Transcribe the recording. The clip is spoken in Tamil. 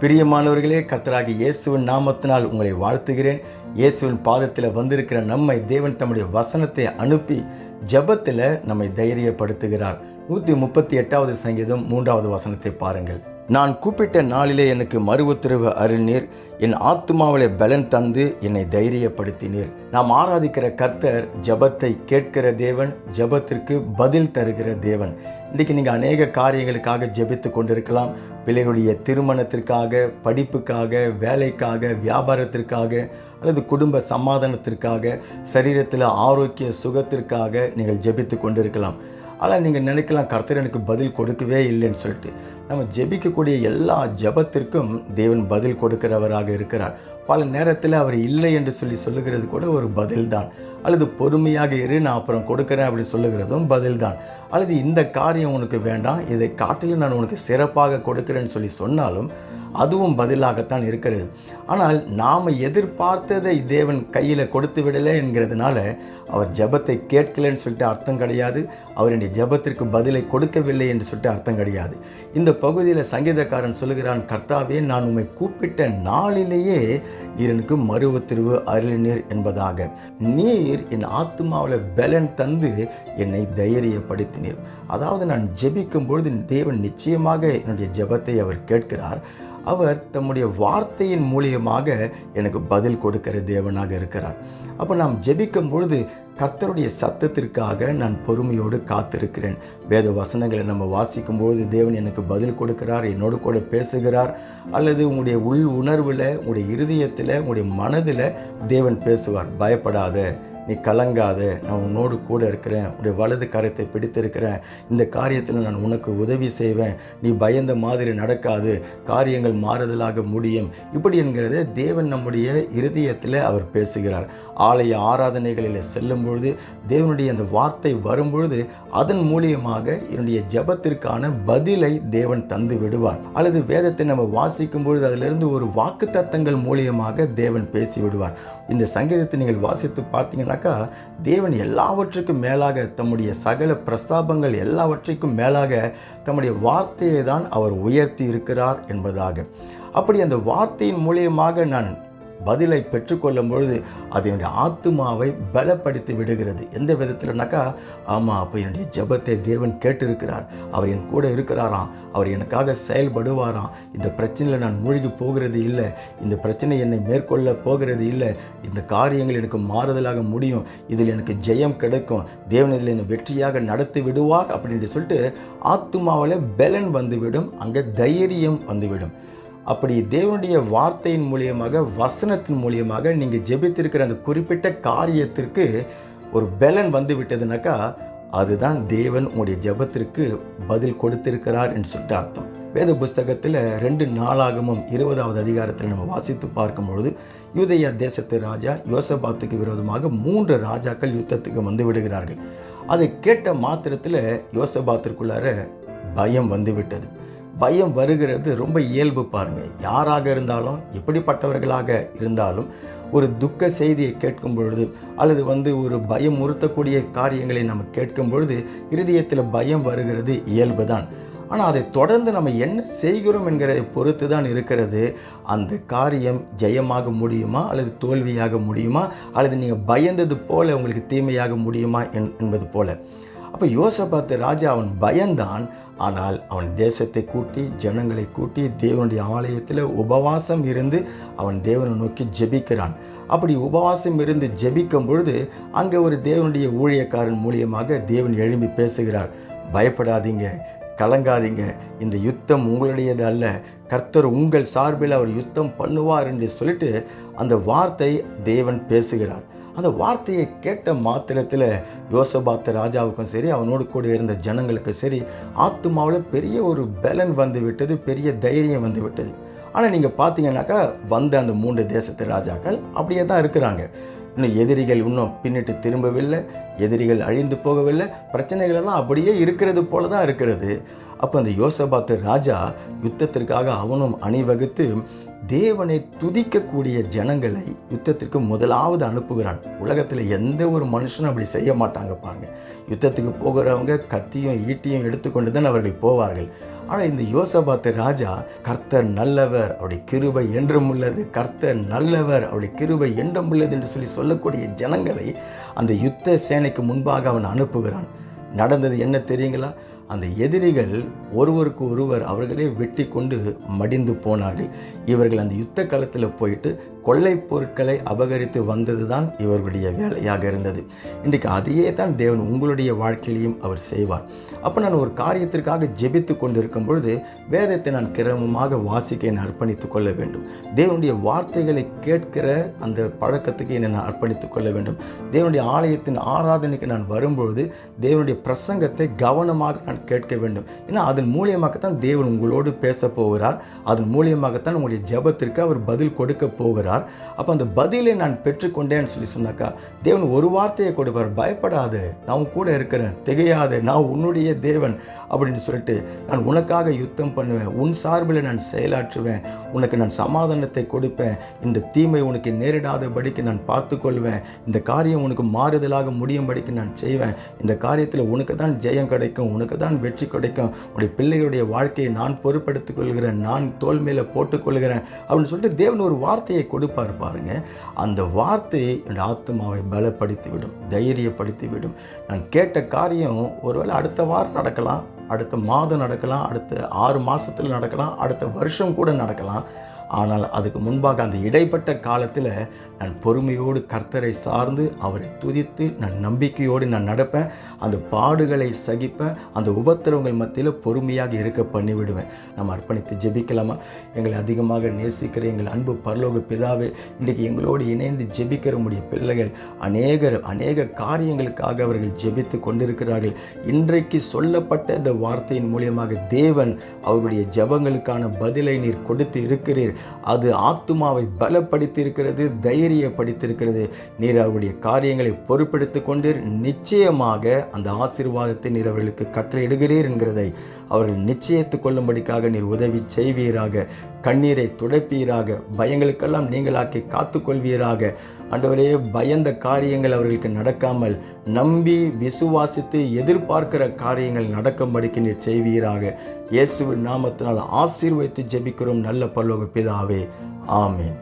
பிரியமானவர்களே கர்த்தராக இயேசுவின் நாமத்தினால் உங்களை வாழ்த்துகிறேன். இயேசுவின் பாதத்தில் வந்திருக்கிற நம்மை தேவன் தம்முடைய வசனத்தை அனுப்பி ஜெபத்தில் நம்மை தைரியப்படுத்துகிறார். நூற்றி முப்பத்தி எட்டாவது சங்கீதம் மூன்றாவது வசனத்தை பாருங்கள். நான் கூப்பிட்ட நாளிலே எனக்கு மறு உத்தரவு அருள்நீர். என் ஆத்மாவிலே பலன் தந்து என்னை தைரியப்படுத்தினீர். நாம் ஆராதிக்கிற கர்த்தர் ஜெபத்தை கேட்கிற தேவன் ஜெபத்திற்கு பதில் தருகிற தேவன். இன்றைக்கி நீங்கள் அநேக காரியங்களுக்காக ஜெபித்து கொண்டிருக்கலாம். பிள்ளைகளுடைய திருமணத்திற்காக படிப்புக்காக வேலைக்காக வியாபாரத்திற்காக அல்லது குடும்ப சமாதானத்திற்காக சரீரத்தில் ஆரோக்கிய சுகத்திற்காக நீங்கள் ஜெபித்து கொண்டிருக்கலாம். ஆனால் நீங்கள் நினைக்கலாம் கர்த்தர் எனக்கு பதில் கொடுக்கவே இல்லைன்னு சொல்லிட்டு. நம்ம ஜெபிக்கக்கூடிய எல்லா ஜெபத்திற்கும் தேவன் பதில் கொடுக்கிறவராக இருக்கிறார். பல நேரத்தில் அவர் இல்லை என்று சொல்லி சொல்லுகிறது கூட ஒரு பதில்தான். அல்லது பொறுமையாக இரு நான் அப்புறம் கொடுக்குறேன் அப்படி சொல்லுகிறதும் பதில்தான். அல்லது இந்த காரியம் உனக்கு வேண்டாம் இதை காட்டிலும் நான் உனக்கு சிறப்பாக கொடுக்கிறேன்னு சொல்லி சொன்னாலும் அதுவும் பதிலாகத்தான் இருக்கிறது. ஆனால் நாம் எதிர்பார்த்ததை தேவன் கையில் கொடுத்து விடலை என்கிறதுனால அவர் ஜெபத்தை கேட்கலன்னு சொல்லிட்டு அர்த்தம் கிடையாது. அவருடைய ஜெபத்திற்கு பதிலை கொடுக்கவில்லை என்று சொல்லிட்டு அர்த்தம் கிடையாது. இந்த பகுதியில் சங்கீதக்காரன் சொல்லுகிறான் கர்த்தாவே நான் உண்மை கூப்பிட்ட நாளிலேயே நீர் எனக்கு மறு அருளினீர் என்பதாக. நீர் என் ஆத்மாவில் பலன் தந்து என்னை தைரியப்படுத்தி தைரியப்படுத்தினீர் அதாவது நான் ஜெபிக்கும் பொழுது தேவன் நிச்சயமாக என்னுடைய ஜெபத்தை அவர் கேட்கிறார். அவர் தம்முடைய வார்த்தையின் மூலியமாக எனக்கு பதில் கொடுக்கிற தேவனாக இருக்கிறார். அப்போ நாம் ஜெபிக்கும் பொழுது கர்த்தருடைய சத்தத்திற்காக நான் பொறுமையோடு காத்திருக்கிறேன். வேத வசனங்களை நம்ம வாசிக்கும் பொழுது தேவன் எனக்கு பதில் கொடுக்கிறார் என்னோடு கூட பேசுகிறார். அல்லது உங்களுடைய உள் உணர்வில் உங்களுடைய இருதயத்தில் உங்களுடைய மனதில் தேவன் பேசுவார். பயப்படாத நீ கலங்காத நான் உன்னோடு கூட இருக்கிறேன் உடைய வலது கரத்தை பிடித்திருக்கிறேன். இந்த காரியத்தில் நான் உனக்கு உதவி செய்வேன். நீ பயந்த மாதிரி நடக்காது காரியங்கள் மாறுதலாக முடியும். இப்படி என்கிறது தேவன் நம்முடைய இருதயத்தில் அவர் பேசுகிறார். ஆலய ஆராதனைகளில் செல்லும் பொழுது தேவனுடைய அந்த வார்த்தை வரும்பொழுது அதன் மூலியமாக என்னுடைய ஜெபத்திற்கான பதிலை தேவன் தந்து விடுவார். அல்லது வேதத்தை நம்ம வாசிக்கும் பொழுது அதிலிருந்து ஒரு வாக்கு தத்தங்கள் மூலியமாக தேவன் பேசி விடுவார். இந்த சங்கீதத்தை நீங்கள் வாசித்து பார்த்தீங்கன்னா பார்த்தீங்கன்னாக்கா தேவன் எல்லாவற்றுக்கும் மேலாக தம்முடைய சகல பிரஸ்தாபங்கள் எல்லாவற்றுக்கும் மேலாக தம்முடைய வார்த்தையை தான் அவர் உயர்த்தி இருக்கிறார் என்பதாக. அப்படி அந்த வார்த்தையின் மூலியமாக நான் பதிலை பெற்றுக்கொள்ளும் பொழுது அது என்னுடைய ஆத்மாவை பலப்படுத்தி விடுகிறது. எந்த விதத்தில்னாக்கா ஆமாம் அப்போ என்னுடைய ஜெபத்தை தேவன் கேட்டிருக்கிறார். அவர் என் கூட இருக்கிறாராம். அவர் எனக்காக செயல்படுவாராம். இந்த பிரச்சனையில் நான் மூழ்கி போகிறது இல்லை. இந்த பிரச்சனை என்னை மேற்கொள்ள போகிறது இல்லை. இந்த காரியங்கள் எனக்கு மாறுதலாக முடியும். இதில் எனக்கு ஜெயம் கிடைக்கும். தேவன் இதில் என்னை வெற்றியாக நடத்தி விடுவார் அப்படின்னு சொல்லிட்டு ஆத்மாவில் பலன் வந்துவிடும். அங்கே தைரியம் வந்துவிடும். அப்படி தேவனுடைய வார்த்தையின் மூலியமாக வசனத்தின் மூலியமாக நீங்கள் ஜெபித்திருக்கிற அந்த குறிப்பிட்ட காரியத்திற்கு ஒரு பலன் வந்து விட்டதுனாக்கா அதுதான் தேவன் உங்களுடைய ஜெபத்திற்கு பதில் கொடுத்திருக்கிறார் என்று சொல்லிட்டு அர்த்தம். வேத புஸ்தகத்தில் ரெண்டு நாளாகமும் இருபதாவது அதிகாரத்தில் நம்ம வாசித்து பார்க்கும் பொழுது யூதயா தேசத்து ராஜா யோசபாத்துக்கு விரோதமாக மூன்று ராஜாக்கள் யுத்தத்துக்கு வந்து விடுகிறார்கள். அதை கேட்ட மாத்திரத்தில் யோசபாத்திற்குள்ளார பயம் வந்துவிட்டது பயம் வருகிறது ரொம்ப இயல்பு பாருங்கள் யாராக இருந்தாலும் எப்படிப்பட்டவர்களாக இருந்தாலும் ஒரு துக்க செய்தியை கேட்கும் பொழுது அல்லது வந்து ஒரு பயம் உறுத்தக்கூடிய காரியங்களை நம்ம கேட்கும் பொழுது இருதயத்தில் பயம் வருகிறது இயல்பு தான். ஆனால் அதை தொடர்ந்து நம்ம என்ன செய்கிறோம் என்கிறதை பொறுத்து தான் இருக்கிறது. அந்த காரியம் ஜெயமாக முடியுமா அல்லது தோல்வியாக முடியுமா அல்லது நீங்கள் பயந்தது போல உங்களுக்கு தீமையாக முடியுமா என்பது போல. அப்போ யோசபாத்து ராஜா அவன் பயந்தான். ஆனால் அவன் தேசத்தை கூட்டி ஜனங்களை கூட்டி தேவனுடைய ஆலயத்தில் உபவாசம் இருந்து அவன் தேவனை நோக்கி ஜெபிக்கிறான். அப்படி உபவாசம் இருந்து ஜெபிக்கும் பொழுது அங்கே ஒரு தேவனுடைய ஊழியக்காரன் மூலியமாக தேவன் எழும்பி பேசுகிறார். பயப்படாதீங்க கலங்காதீங்க. இந்த யுத்தம் உங்களுடையது அல்ல. கர்த்தர் உங்கள் சார்பில் அவர் யுத்தம் பண்ணுவார் என்று சொல்லிட்டு அந்த வார்த்தை தேவன் பேசுகிறார். அந்த வார்த்தையை கேட்ட மாத்திரத்தில் யோசபாத்த ராஜாவுக்கும் சரி அவனோடு கூட இருந்த ஜனங்களுக்கும் சரி ஆத்துமாவில் பெரிய ஒரு பலன் வந்து விட்டது பெரிய தைரியம் வந்து விட்டது ஆனால் நீங்கள் பார்த்தீங்கன்னாக்கா வந்த அந்த மூன்று தேசத்து ராஜாக்கள் அப்படியே தான் இருக்கிறாங்க. இன்னும் எதிரிகள் இன்னும் பின்னிட்டு திரும்பவில்லை எதிரிகள் அழிந்து போகவில்லை பிரச்சனைகள் எல்லாம் அப்படியே இருக்கிறது போல தான் இருக்கிறது. அப்போ அந்த யோசபாத்து ராஜா யுத்தத்திற்காக அவனும் அணிவகுத்து தேவனை துதிக்கக்கூடிய ஜனங்களை யுத்தத்திற்கு முதலாவது அனுப்புகிறான். உலகத்தில் எந்த ஒரு மனுஷனும் அப்படி செய்ய மாட்டாங்க பாருங்கள் யுத்தத்துக்கு போகிறவங்க கத்தியும் ஈட்டியும் எடுத்துக்கொண்டு தான் அவர்கள் போவார்கள். ஆனால் இந்த யோசபாத்து ராஜா கர்த்தர் நல்லவர் அவருடைய கிருபை என்றும் உள்ளது. கர்த்தர் நல்லவர் அவருடைய கிருபை என்றும் உள்ளது என்று சொல்லி சொல்லக்கூடிய ஜனங்களை அந்த யுத்த சேனைக்கு முன்பாக அவன் அனுப்புகிறான். நடந்தது என்ன தெரியுங்களா? அந்த எதிரிகள் ஒருவருக்கு ஒருவர் அவர்களே வெட்டி கொண்டு மடிந்து போனார்கள். இவர்கள் அந்த யுத்த களத்தில் போயிட்டு கொள்ளை பொருட்களை அபகரித்து வந்தது தான் இவர்களுடைய வேலையாக இருந்தது. இன்றைக்கு அதையே தான் தேவன் உங்களுடைய வாழ்க்கையிலையும் அவர் செய்வார். அப்போ நான் ஒரு காரியத்திற்காக ஜெபித்து கொண்டிருக்கும் பொழுது வேதத்தை நான் கிரமமாக வாசிக்க என்னை அர்ப்பணித்துக் கொள்ள வேண்டும். தேவனுடைய வார்த்தைகளை கேட்கிற அந்த பழக்கத்துக்கு என்னை நான் அர்ப்பணித்துக் கொள்ள வேண்டும். தேவனுடைய ஆலயத்தின் ஆராதனைக்கு நான் வரும்பொழுது தேவனுடைய பிரசங்கத்தை கவனமாக நான் கேட்க வேண்டும். ஏன்னா அதன் மூலியமாகத்தான் தேவன் உங்களோடு பேச போகிறார். அதன் மூலியமாகத்தான் உங்களுடைய ஜெபத்திற்கு அவர் பதில் கொடுக்க போகிறார். சொன்னார். அப்போ அந்த பதிலை நான் பெற்றுக்கொண்டேன்னு சொல்லி சொன்னாக்கா தேவன் ஒரு வார்த்தையை கொடுப்பார் பயப்படாது நான் உன் கூட இருக்கிறேன் திகையாது நான் உன்னுடைய தேவன் அப்படின்னு சொல்லிட்டு நான் உனக்காக யுத்தம் பண்ணுவேன் உன் சார்பில் நான் செயலாற்றுவேன் உனக்கு நான் சமாதானத்தை கொடுப்பேன் இந்த தீமை உனக்கு நேரிடாதபடிக்கு நான் பார்த்துக்கொள்வேன் இந்த காரியம் உனக்கு மாறுதலாக முடியும்படிக்கு நான் செய்வேன் இந்த காரியத்தில் உனக்கு தான் ஜெயம் கிடைக்கும் உனக்கு தான் வெற்றி கிடைக்கும் உன்னுடைய பிள்ளைகளுடைய வாழ்க்கையை நான் பொறுப்படுத்திக் கொள்கிறேன் நான் தோல் மேலே போட்டுக்கொள்கிறேன் அப்படின்னு சொல்லிட்டு தேவன் ஒரு வார்த்தையை கொடு கொடுப்பார் பாருங்க. அந்த வார்த்தை என் ஆத்மாவை பலப்படுத்தி விடும் தைரியப்படுத்தி விடும் நான் கேட்ட காரியம் ஒருவேளை அடுத்த வாரம் நடக்கலாம் அடுத்த மாதம் நடக்கலாம் அடுத்த ஆறு மாதத்தில் நடக்கலாம் அடுத்த வருஷம் கூட நடக்கலாம். ஆனால் அதுக்கு முன்பாக அந்த இடைப்பட்ட காலத்தில் நான் பொறுமையோடு கர்த்தரை சார்ந்து அவரை துதித்து நான் நம்பிக்கையோடு நான் நடப்பேன். அந்த பாடுகளை சகிப்பேன். அந்த உபத்திரவங்கள் மத்தியில் பொறுமையாக இருக்க பண்ணிவிடுவேன். நம்ம அர்ப்பணித்து ஜெபிக்கலாமா? எங்களை அதிகமாக நேசிக்கிற எங்கள் அன்பு பரலோக பிதாவே இன்றைக்கு எங்களோடு இணைந்து ஜெபிக்கிற முடிய பிள்ளைகள் அநேகர் அநேக காரியங்களுக்காக அவர்கள் ஜெபித்து கொண்டிருக்கிறார்கள். இன்றைக்கு சொல்லப்பட்ட இந்த வார்த்தையின் மூலியமாக தேவன் அவர்களுடைய ஜெபங்களுக்கான பதிலை நீர் கொடுத்து இருக்கிறீர். அது ஆத்துமாவை பலப்படுத்தியிருக்கிறது தைரியப்படுத்தியிருக்கிறது. நீர் அவருடைய காரியங்களை பொறுப்பெடுத்து கொண்டு நிச்சயமாக அந்த ஆசீர்வாதத்தை நீர் அவர்களுக்கு கட்டளையிடுகிறீர் என்கிறதை அவர்கள் நிச்சயித்துக் கொள்ளும்படிக்காக நீர் உதவி செய்வீராக. கண்ணீரை துடைப்பீராக. பயங்களுக்கெல்லாம் நீங்களாக்கி காத்துக்கொள்வீராக. ஆண்டவரே பயந்த காரியங்கள் அவர்களுக்கு நடக்காமல் நம்பி விசுவாசித்து எதிர்பார்க்கிற காரியங்கள் நடக்கும்படிக்கு நீர் செய்வீராக. இயேசுவின் நாமத்தினால் ஆசீர்வதித்து ஜெபிக்கிறோம் நல்ல பல்லோக பிதாவே. ஆமீன்.